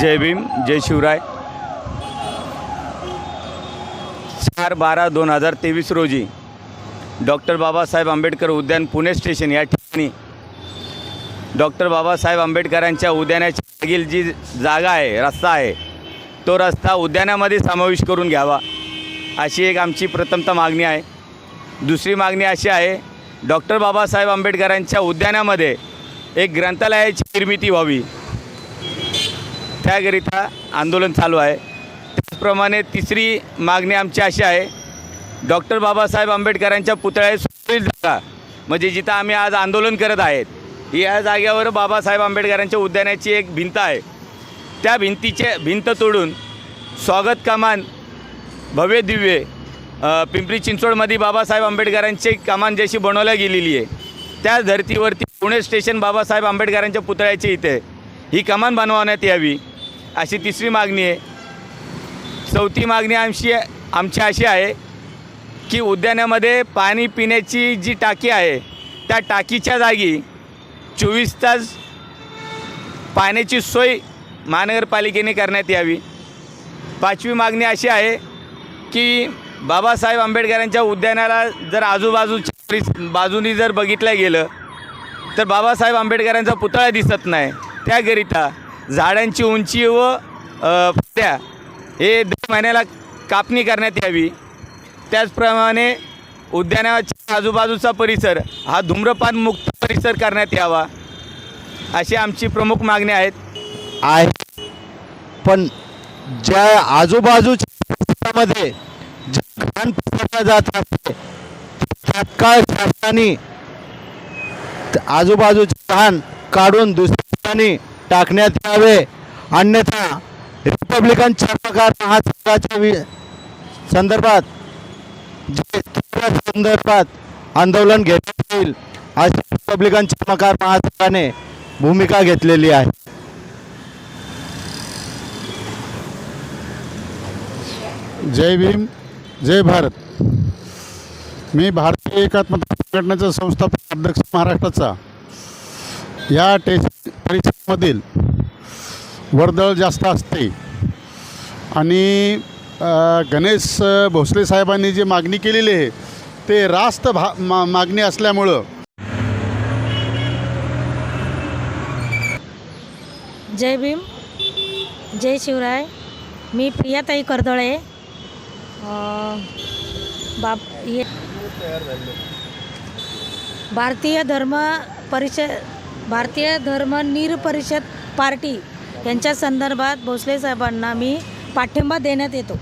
जय भीम जय शिवराय. चार बारा दोन हजार तेवीस रोजी डॉक्टर बाबासाहेब आंबेडकर उद्यान पुणे स्टेशन या ठिकाणी डॉक्टर बाबासाहेब आंबेडकरांच्या उद्यानाच्या मागील जी जागा आहे रस्ता आहे तो रस्ता उद्यानामध्ये समावेश करून घ्यावा अशी एक आमची प्रथमतः मागणी आहे. दुसरी मागणी अशी आहे डॉक्टर बाबासाहेब आंबेडकरांच्या उद्यानामध्ये एक ग्रंथालयाची निर्मिती व्हावी. त्याकरिता आंदोलन चालू आहे. त्याचप्रमाणे तिसरी मागणी आमची अशी आहे डॉक्टर बाबासाहेब आंबेडकरांच्या पुतळ्या जागा. म्हणजे जिथं आम्ही आज आंदोलन करत आहेत या जागेवर बाबासाहेब आंबेडकरांच्या उद्यानाची एक भिंत आहे. त्या भिंतीचे भिंत तोडून स्वागत कमान भव्य दिव्य पिंपरी चिंचवडमध्ये बाबासाहेब आंबेडकरांची कमान जशी बनवल्या गेलेली आहे त्याच धर्तीवरती पुणे स्टेशन बाबासाहेब आंबेडकरांच्या पुतळ्याची इथे ही कमान बनवण्यात यावी. अशी तिसरी मागणी आहे. चौथी मागणी आमची आमची अशी आहे की उद्यानामध्ये पाणी पिण्याची जी टाकी आहे त्या टाकीच्या जागी चोवीस तास पाण्याची सोय महानगरपालिकेने करण्यात यावी. पाचवी मागणी अशी आहे की बाबासाहेब आंबेडकरांच्या उद्यानाला जर आजूबाजूच्या बाजूनी जर बघितलं गेलं तर बाबासाहेब आंबेडकरांचा पुतळा दिसत नाही. त्याकरिता झाडांची उंची व पत्त्या हे दर महिन्याला कापणी करण्यात यावी. त्याचप्रमाणे उद्यानाच्या आजूबाजूचा परिसर हा धूम्रपान मुक्त परिसर करण्यात यावा अशी आमची प्रमुख मागणी आहेत. आहे. पण ज्या आजूबाजूच्या परिसरामध्ये जे घाण पसरलं जात असते तात्काळ शासनाने आजूबाजूचे घाण काढून दुसऱ्या ठिकाणी टाकण्यात यावे. अन्यथा रिपब्लिकन चर्मकार महासंघाच्या वि संदर्भात जे संदर्भात आंदोलन घेण्यात येईल अशी रिपब्लिकन चर्मकार महासंघाने भूमिका घेतलेली आहे. जय भीम जय भारत. मी भारतीय एकात्मता संघटनेचा संस्थापक अध्यक्ष महाराष्ट्राचा. या टेस्ट परिसरामधील वर्दळ जास्त असते. आणि गणेश भोसले साहेबांनी जी मागणी केलेली आहे ते रास्त भा मा मागणी असल्यामुळं जय भीम. जय शिवराय. मी प्रियाताई कर्दळे. बाप हे भारतीय धर्म परिषद भारतीय धर्म निर परिषद पार्टी. यांच्या संदर्भात भोसले साहेबांना मी पाठिंबा देण्यात येतो.